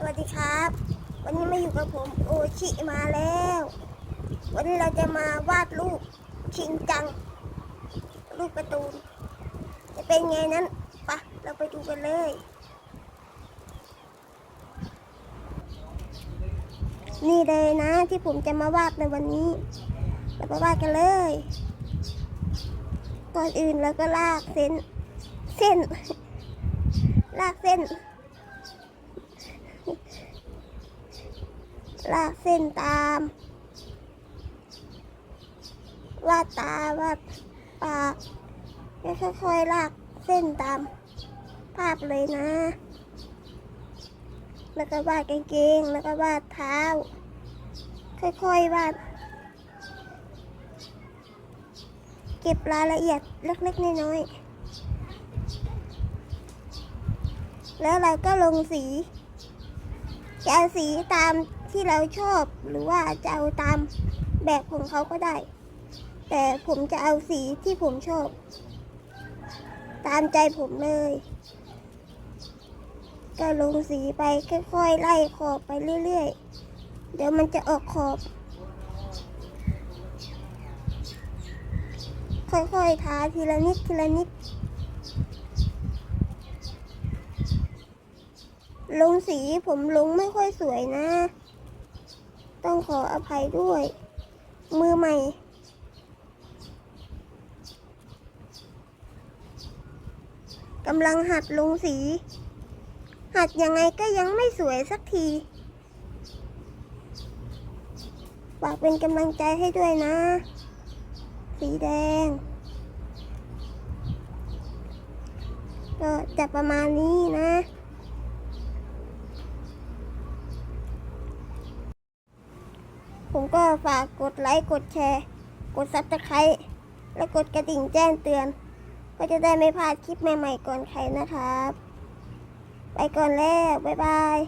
สวัสดีครับ วันนี้มาอยู่กับผมโอชิมาแล้ว วันนี้เราจะมาวาดรูปชิงจัง รูปการ์ตูนจะเป็นไงนั้นไปะเราไปดูกันเลยนี่เลยนะที่ผมจะมาวาดในวันนี้เราไปวาดกันเลย ก่อนอื่นเราก็ลากเส้น เส้น ลากเส้น ลากเส้นตาม วาดตาวาดปากแล้วค่อยๆลากเส้นตาม ภาพเลยนะ แล้วก็วาดกางเกง แล้วก็วาดเท้า ค่อยๆวาด เก็บรายละเอียดเล็กๆน้อยๆแล้วเราก็ลงสีจะสีตาม ที่เราชอบหรือว่าจะเอาตามแบบของเขาก็ได้ แต่ผมจะเอาสีที่ผมชอบ ตามใจผมเลย ก็ลงสีไปค่อยๆไล่ขอบไปเรื่อยๆ เดี๋ยวมันจะออกขอบ ค่อยๆทาทีละนิดทีละนิดลงสีผมลงไม่ค่อยสวยนะ ต้องขออภัยด้วย มือใหม่ กำลังหัดลงสี หัดยังไงก็ยังไม่สวยสักทีฝากเป็นกำลังใจให้ด้วยนะ สีแดง ก็จะประมาณนี้นะ ผมก็ฝากกดไลค์ กดแชร์ กดซับสไครต์และกดกระดิ่งแจ้งเตือน ก็จะได้ไม่พลาดคลิปใหม่ๆก่อนใครนะครับ ไปก่อนแล้ว บ๊ายบาย